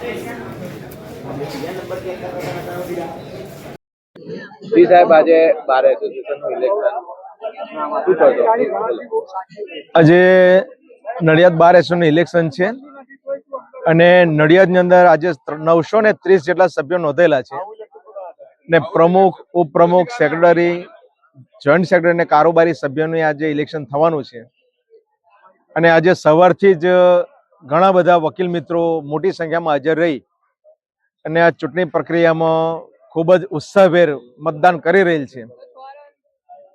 જી સાહેબ, આજે બાર એસોસિએશનનું ઇલેક્શન આજે નડિયાદ બાર એસોસિએશનનું ઇલેક્શન છે અને નડિયાદની અંદર આજે નવસો ને ત્રીસ જેટલા સભ્યો નોંધેલા છે. ને પ્રમુખ, ઉપપ્રમુખ સેક્રેટરી જોઈન્ટ સેક્રેટરી અને કારોબારી સભ્યોનું આજે ઇલેક્શન થવાનું છે. અને આજે સવારથી જ ઘણા બધા વકીલ મિત્રો મોટી સંખ્યામાં હાજર રહી અને આ ચૂંટણી પ્રક્રિયામાં ખૂબ જ ઉત્સાહભેર મતદાન કરી રહેલ છે.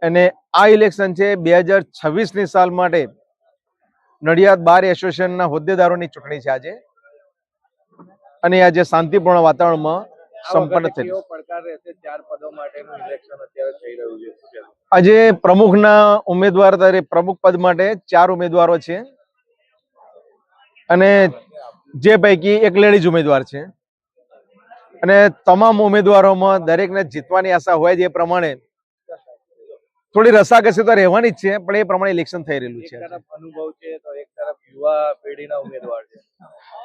અને આ ઇલેક્શન છે બે હજાર છવ્વીસની સાલ માટે નડિયાદ બાર એસોસિએશનના હોદ્દેદારોની ચૂંટણી છે આજે. અને આજે શાંતિપૂર્ણ વાતાવરણમાં સંપન્ન કહેશો? આજે પ્રમુખના ઉમેદવાર તરીકે પ્રમુખ પદ માટે ચાર ઉમેદવારો છે. અને જે પૈકી એક લેડીઝ ઉમેદવાર છે. અને તમામ ઉમેદવારોમાં દરેકને જીતવાની આશા હોય જે પ્રમાણે થોડી રસાકસી તો રહેવાની જ છે પણ એ પ્રમાણે ઇલેક્શન થઈ રહેલું છે. અનુભવ છે તો એક તરફ યુવા પેઢીના ઉમેદવાર છે.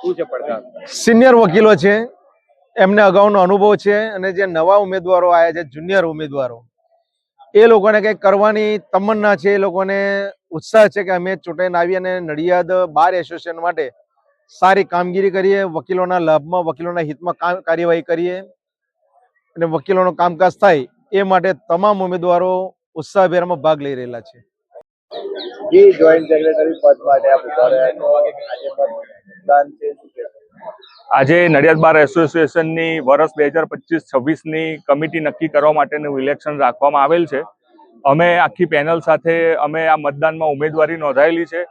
શું છે પડકાર? સિનિયર વકીલો છે એમને અગાઉનો અનુભવ છે અને જે નવા ઉમેદવારો આવ્યા છે જુનિયર ઉમેદવારો એ લોકોને કંઈક કરવાની તમન્ના છે એ લોકોને ઉત્સાહ છે કે અમે ચૂંટાઈને આવી અને નડિયાદ બાર એસોસિએશન માટે સારી કામગીરી કરીએ વકીલોના લાભમાં વકીલોના હિતમાં કામ કાર્યવાહી કરીએ અને વકીલોનું કામકાજ થાય એ માટે તમામ ઉમેદવારો ઉત્સાહભેરમાં ભાગ લઈ રહેલા છે? આજે નડિયાદ બાર એસોસિએશનની વર્ષ બે હજાર પચીસ છવ્વીસની કમિટી નક્કી કરવા માટેનું ઇલેક્શન રાખવામાં આવેલ છે. અમે આખી પેનલ સાથે અમે આ મતદાનમાં ઉમેદવારી નોંધાયેલી છે.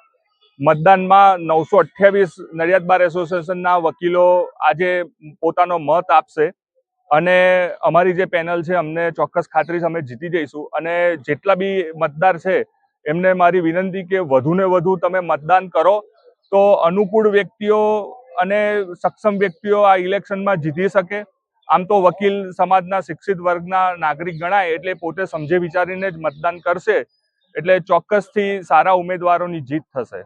મતદાનમાં નવસો અઠ્યાવીસ નડિયાદ બાર એસોસિએશનના વકીલો આજે પોતાનો મત આપશે અને અમારી જે પેનલ છે, અમને ચોક્કસ ખાતરી અમે જીતી જઈશું. અને જેટલા બી મતદાર છે, એમને મારી વિનંતી કે વધુને વધુ તમે મતદાન કરો તો અનુકૂળ વ્યક્તિઓ અને સક્ષમ વ્યક્તિઓ આ ઇલેક્શનમાં જીતી શકે. આમ તો વકીલ સમાજના શિક્ષિત વર્ગના નાગરિક ગણાય એટલે પોતે સમજે વિચારીને જ મતદાન કરશે એટલે ચોક્કસથી સારા ઉમેદવારોની જીત થશે.